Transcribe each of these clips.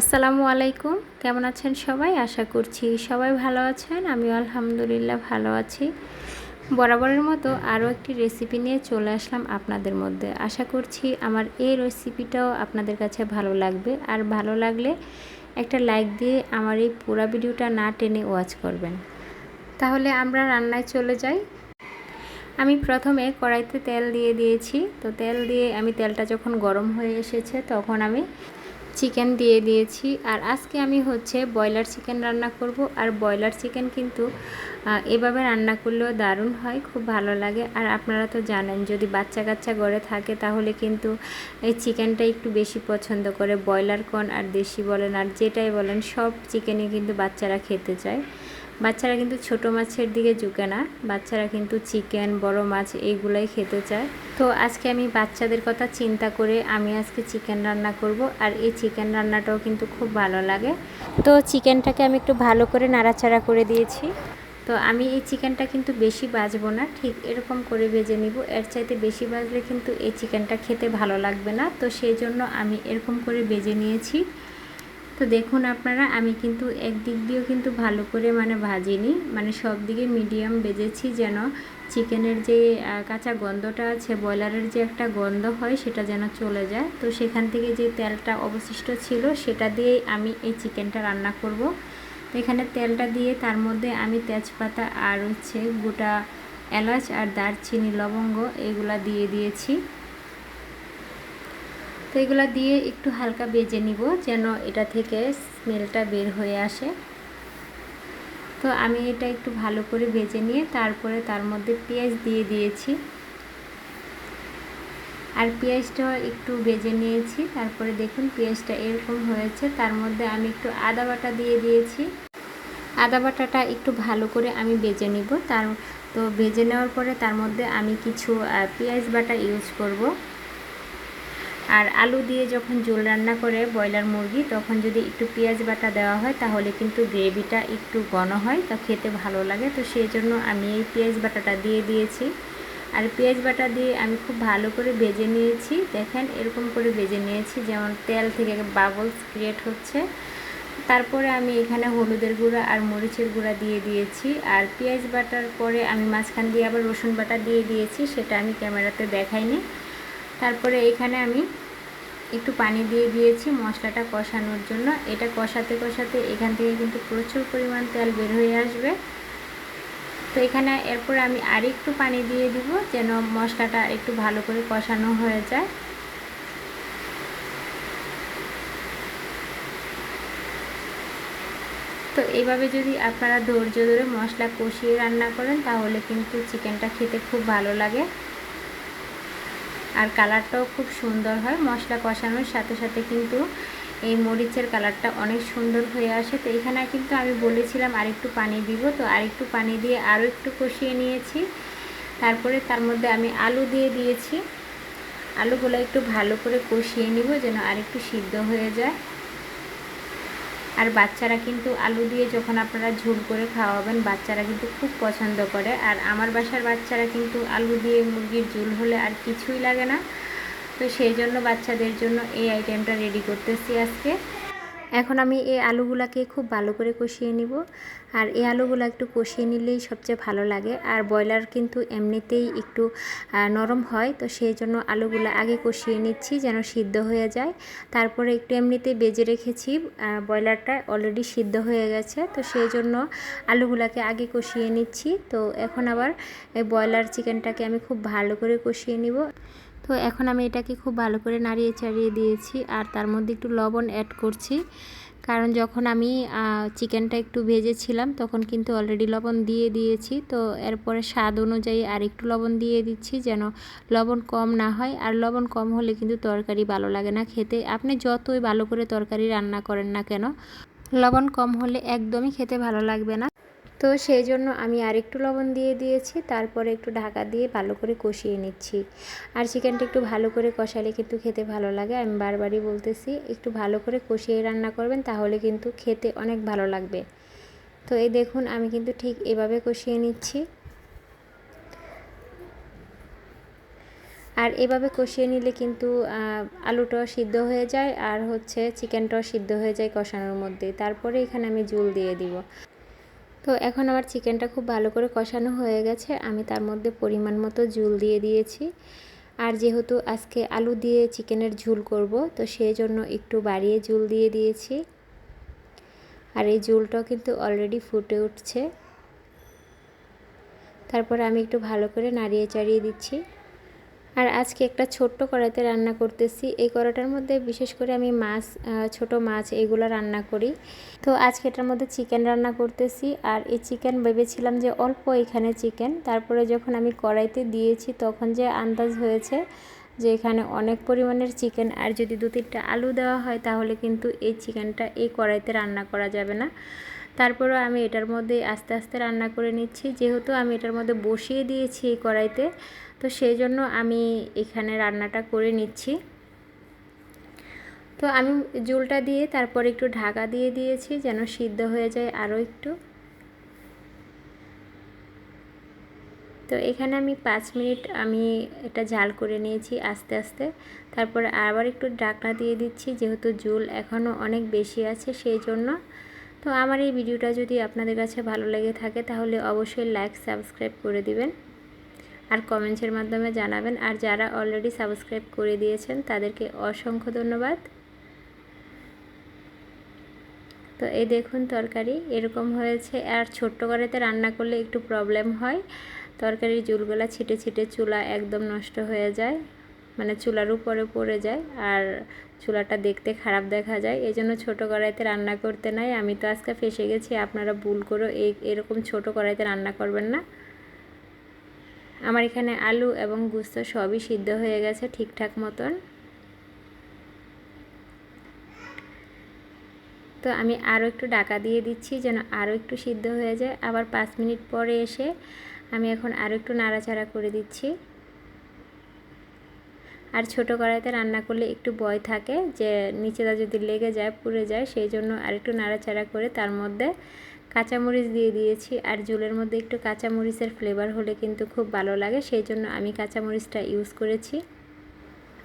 আসসালামু আলাইকুম। কেমন আছেন সবাই? আশা করছি সবাই ভালো আছেন। আমি আলহামদুলিল্লাহ ভালো আছি। বরাবরের মতো আরও একটি রেসিপি নিয়ে চলে আসলাম আপনাদের মধ্যে। আশা করছি আমার এই রেসিপিটাও আপনাদের কাছে ভালো লাগবে। আর ভালো লাগলে একটা লাইক দিয়ে আমার এই পুরো ভিডিওটা না টেনে ওয়াচ করবেন। তাহলে আমরা রান্নায় চলে যাই। আমি প্রথমে কড়াইতে তেল দিয়ে দিয়েছি। তো তেল দিয়ে আমি তেলটা যখন গরম হয়ে এসেছে তখন আমি চিকেন দিয়ে দিয়েছি। আর আজকে আমি হচ্ছে ব্রয়লার চিকেন রান্না করব। আর ব্রয়লার চিকেন কিন্তু এভাবে রান্না করলেও দারুণ হয়, খুব ভালো লাগে। আর আপনারা তো জানেন, যদি বাচ্চা কাচ্চা ঘরে থাকে, তাহলে কিন্তু এই চিকেনটা একটু বেশি পছন্দ করে। ব্রয়লার কন আর দেশি বলেন আর যেটাই বলেন, সব চিকেনই কিন্তু বাচ্চারা খেতে চায়। বাচ্চারা কিন্তু ছোট মাছের দিকে ঝুঁকে না। বাচ্চারা কিন্তু চিকেন, বড় মাছ এইগুলাই খেতে চায়। তো আজকে আমি বাচ্চাদের কথা চিন্তা করে আমি আজকে চিকেন রান্না করব আর এই চিকেন রান্নাটাও কিন্তু খুব ভালো লাগে। তো চিকেনটাকে আমি একটু ভালো করে নাড়াচাড়া করে দিয়েছি। তো আমি এই চিকেনটা কিন্তু বেশি বাজবো না, ঠিক এরকম করে ভেজে নিব। এর চাইতে বেশি বাজলে কিন্তু এই চিকেনটা খেতে ভালো লাগবে না। তো সেই জন্য আমি এরকম করে ভেজে নিয়েছি। তো দেখুন আপনারা, আমি কিন্তু একদিক দিয়েও কিন্তু ভালো করে মানে ভাজিনি। মানে সব দিকে মিডিয়াম বেজেছি যেন চিকেনের যে কাঁচা গন্ধটা আছে ব্রয়লারের যে একটা গন্ধ হয় সেটা যেন চলে যায়। তো সেখান থেকে যে তেলটা অবশিষ্ট ছিল সেটা দিয়েই আমি এই চিকেনটা রান্না করব। এখানে তেলটা দিয়ে তার মধ্যে আমি তেজপাতা আর হচ্ছে গোটা এলাচ আর দারচিনি, লবঙ্গ এগুলা দিয়ে দিয়েছি। তো এগুলো দিয়ে একটু হালকা বেজে নিব যেন এটা থেকে স্মেলটা বের হয়ে আসে। তো আমি এটা একটু ভালো করে ভেজে নিয়ে তারপরে তার মধ্যে পেঁয়াজ দিয়ে দিয়েছি। আর পেঁয়াজটা একটু ভেজে নিয়েছি। তারপরে দেখুন পেঁয়াজটা এরকম হয়েছে। তার মধ্যে আমি একটু আদা বাটা দিয়ে দিয়েছি। আদা বাটাটা একটু ভালো করে আমি বেজে নিব। তার তো ভেজে নেওয়ার পরে তার মধ্যে আমি কিছু পেঁয়াজ বাটা ইউজ করব। আর আলু দিয়ে যখন ঝোল রান্না করে ব্রয়লার মুরগি, তখন যদি একটু পেঁয়াজ বাটা দেওয়া হয়, তাহলে কিন্তু গ্রেভিটা একটু ঘন হয়, তা খেতে ভালো লাগে। তো সেই জন্য আমি এই পেঁয়াজ বাটাটা দিয়ে দিয়েছি। আর পেঁয়াজ বাটা দিয়ে আমি খুব ভালো করে বেজে নিয়েছি। দেখেন এরকম করে বেজে নিয়েছি, যেমন তেল থেকে বাবলস ক্রিয়েট হচ্ছে। তারপরে আমি এখানে হলুদের গুঁড়া আর মরিচের গুঁড়া দিয়ে দিয়েছি। আর পেঁয়াজ বাটার পরে আমি মাঝখান দিয়ে আবার রসুন বাটা দিয়ে দিয়েছি, সেটা আমি ক্যামেরাতে দেখাইনি। তারপরে এখানে আমি একটু পানি দিয়ে দিয়েছি মশলাটা কষানোর জন্য। এটা কষাতে কষাতে এখান থেকে কিন্তু প্রচুর পরিমাণ তেল বের হয়ে আসবে। তো এখানে এরপর আমি আর একটু পানি দিয়ে দিব যেন মশলাটা একটু ভালো করে কষানো হয়ে যায়। তো এইভাবে যদি আপনারা ধৈর্য ধরে মশলা কষিয়ে রান্না করেন তাহলে কিন্তু চিকেনটা খেতে খুব ভালো লাগে। আর কালারটাও খুব সুন্দর হয়। মশলা কষানোর সাথে সাথে কিন্তু এই মরিচের কালারটা অনেক সুন্দর হয়ে আসে। তো এখানে কিন্তু আমি বলেছিলাম আরেকটু পানি দিব। তো আরেকটু পানি দিয়ে আরও একটু কষিয়ে নিয়েছি। তারপরে তার মধ্যে আমি আলু দিয়ে দিয়েছি। আলুগুলো একটু ভালো করে কষিয়ে নিব যেন আরেকটু সিদ্ধ হয়ে যায়। আর বাচ্চারা কিন্তু আলু দিয়ে যখন আপনারা ঝোল করে খাওয়াবেন, বাচ্চারা কিন্তু খুব পছন্দ করে। আর আমার বাসার বাচ্চারা কিন্তু আলু দিয়ে মুরগির ঝোল হলে আর কিছুই লাগে না। তো সেই জন্য বাচ্চাদের জন্য এই আইটেমটা রেডি করতেছি আজকে। এখন আমি এই আলুগুলাকে খুব ভালো করে কষিয়ে নিব। আর এই আলুগুলো একটু কষিয়ে নিলেই সবচেয়ে ভালো লাগে। আর ব্রয়লার কিন্তু এমনিতেই একটু নরম হয়, তো সেই জন্য আলুগুলো আগে কষিয়ে নিচ্ছি যেন সিদ্ধ হয়ে যায়। তারপরে একটু এমনিতে বেজে রেখেছি ব্রয়লারটা অলরেডি সিদ্ধ হয়ে গেছে, তো সেই জন্য আলুগুলাকে আগে কষিয়ে নিচ্ছি। তো এখন আবার এই ব্রয়লার চিকেনটাকে আমি খুব ভালো করে কষিয়ে নিব। তো এখন আমি এটাকে খুব ভালো করে নাড়িয়ে চাড়িয়ে দিয়েছি আর তার মধ্যে একটু লবণ অ্যাড করছি। কারণ যখন আমি চিকেনটা একটু ভেজেছিলাম তখন কিন্তু অলরেডি লবণ দিয়ে দিয়েছি। তো এরপরে স্বাদ অনুযায়ী আর একটু লবণ দিয়ে দিচ্ছি যেন লবণ কম না হয়। আর লবণ কম হলে কিন্তু তরকারি ভালো লাগে না খেতে। আপনি যতই ভালো করে তরকারি রান্না করেন না কেন, লবণ কম হলে একদমই খেতে ভালো লাগবে না। তো সেই জন্য আমি আরেকটু লবণ দিয়ে দিয়েছি, তারপরে একটু ঢাকা দিয়ে ভালো করে কষিয়ে নিচ্ছি। আর চিকেনটা একটু ভালো করে কষালে কিন্তু খেতে ভালো লাগে। আমি বারবারই বলতেছি, একটু ভালো করে কষিয়ে রান্না করবেন, তাহলে কিন্তু খেতে অনেক ভালো লাগবে। তো এই দেখুন, আমি কিন্তু ঠিক এভাবে কষিয়ে নিচ্ছি। আর এভাবে কষিয়ে নিলে কিন্তু আলুটাও সিদ্ধ হয়ে যায়, আর হচ্ছে চিকেনটাও সিদ্ধ হয়ে যায় কষানোর মধ্যে। তারপরে এখানে আমি জুল দিয়ে দিব। তো এখন আমার চিকেনটা খুব ভালো করে কষানো হয়ে গেছে। আমি তার মধ্যে পরিমাণ মতো জুল দিয়ে দিয়েছি। আর যেহেতু আজকে আলু দিয়ে চিকেনের ঝুল করব, তো সেই জন্য একটু বাড়িয়ে ঝুল দিয়ে দিয়েছি। আর এই ঝুলটাও কিন্তু অলরেডি ফুটে উঠছে। তারপর আমি একটু ভালো করে নাড়িয়ে চাড়িয়ে দিচ্ছি। আর আজকে একটা ছোট্ট কড়াইতে রান্না করতেছি। এই কড়াটার মধ্যে বিশেষ করে আমি মাছ ছোট মাছ এগুলো রান্না করি। তো আজকে এটার মধ্যে চিকেন রান্না করতেছি। আর এই চিকেন ভেবেছিলাম যে অল্প এখানে চিকেন। তারপরে যখন আমি কড়াইতে দিয়েছি তখন যে আন্দাজ হয়েছে যে এখানে অনেক পরিমাণের চিকেন। আর যদি দু তিনটা আলু দেওয়া হয় তাহলে কিন্তু এই চিকেনটা এই কড়াইতে রান্না করা যাবে না। তারপরেও আমি এটার মধ্যে আস্তে আস্তে রান্না করে নিচ্ছি। যেহেতু আমি এটার মধ্যে বসিয়ে দিয়েছি এই কড়াইতে, তো সেই জন্য আমি এখানে রান্নাটা করে নিচ্ছি। তো আমি জুলটা দিয়ে তারপর একটু ঢাকা দিয়ে দিয়েছি যেন সিদ্ধ হয়ে যায় আরও একটু। তো এখানে আমি পাঁচ মিনিট আমি এটা ঝাল করে নিয়েছি আস্তে আস্তে। তারপরে আবার একটু ঢাকনা দিয়ে দিচ্ছি, যেহেতু জুল এখনও অনেক বেশি আছে সেই জন্য। তো আমার এই ভিডিওটা যদি আপনাদের কাছে ভালো লেগে থাকে, তাহলে অবশ্যই লাইক সাবস্ক্রাইব করে দিবেন। আর কমেন্টসের মাধ্যমে জানাবেন। আর যারা অলরেডি সাবস্ক্রাইব করে দিয়েছেন, তাদেরকে অসংখ্য ধন্যবাদ। তো এই দেখুন তরকারি, এরকম হয়েছে। আর ছোট্ট কড়াইতে রান্না করলে একটু প্রবলেম হয়। তরকারির জুলগুলা ছিটে ছিটে চুলা একদম নষ্ট হয়ে যায়। মানে চুলার উপরে পড়ে যায় আর চুলাটা দেখতে খারাপ দেখা যায়। এই জন্য ছোটো কড়াইতে রান্না করতে নাই। আমি তো আজকে ফেসে গেছি, আপনারা ভুল করে এই, এরকম ছোটো কড়াইতে রান্না করবেন না। আমার এখানে আলু এবং গুস্ত সবই সিদ্ধ হয়ে গেছে ঠিকঠাক মতন। তো আমি আরও একটু ডাকা দিয়ে দিচ্ছি যেন আরও একটু সিদ্ধ হয়ে যায়। আবার পাঁচ মিনিট পরে এসে আমি এখন আরও একটু নাড়াচাড়া করে দিচ্ছি। আর ছোট কড়াইতে রান্না করলে একটু ভয় থাকে যে নিচেটা যদি লেগে যায়, পুড়ে যায়, সেই জন্য আর একটু নাড়াচাড়া করে তার মধ্যে কাঁচামরিচ দিয়ে দিয়েছি। আর জুলের মধ্যে একটু কাঁচামরিচের ফ্লেভার হলে কিন্তু খুব ভালো লাগে, সেই জন্য আমি কাঁচামরিচটা ইউজ করেছি।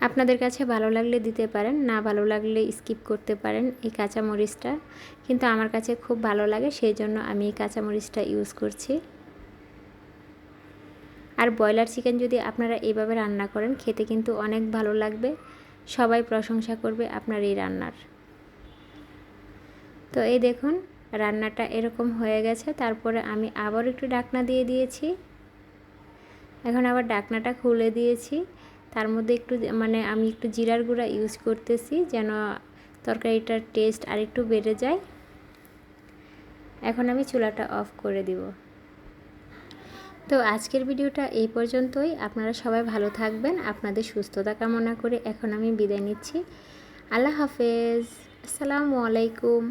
আপনাদের কাছে ভালো লাগলে দিতে পারেন, না ভালো লাগলে স্কিপ করতে পারেন এই কাঁচামরিচটা। কিন্তু আমার কাছে খুব ভালো লাগে, সেই জন্য আমি এই কাঁচামরিচটা ইউজ করছি। আর ব্রয়লার চিকেন যদি আপনারা এইভাবে রান্না করেন, খেতে কিন্তু অনেক ভালো লাগবে। সবাই প্রশংসা করবে আপনার এই রান্নার। তো এই দেখুন, রান্নাটা এরকম হয়ে গেছে। তারপরে আমি আবার একটু ডাকনা দিয়ে দিয়েছি। এখন আবার ডাকনাটা খুলে দিয়েছি। তার মধ্যে একটু মানে আমি একটু জিরার গুঁড়া ইউজ করতেছি যেন তরকারিটার টেস্ট আরেকটু বেড়ে যায়। এখন আমি চুলাটা অফ করে দিব। তো আজকের ভিডিওটা এই পর্যন্তই। আপনারা সবাই ভালো থাকবেন। আপনাদের সুস্থতা কামনা করে এখন আমি বিদায় নিচ্ছি। আল্লাহ হাফেজ। আসসালামু আলাইকুম।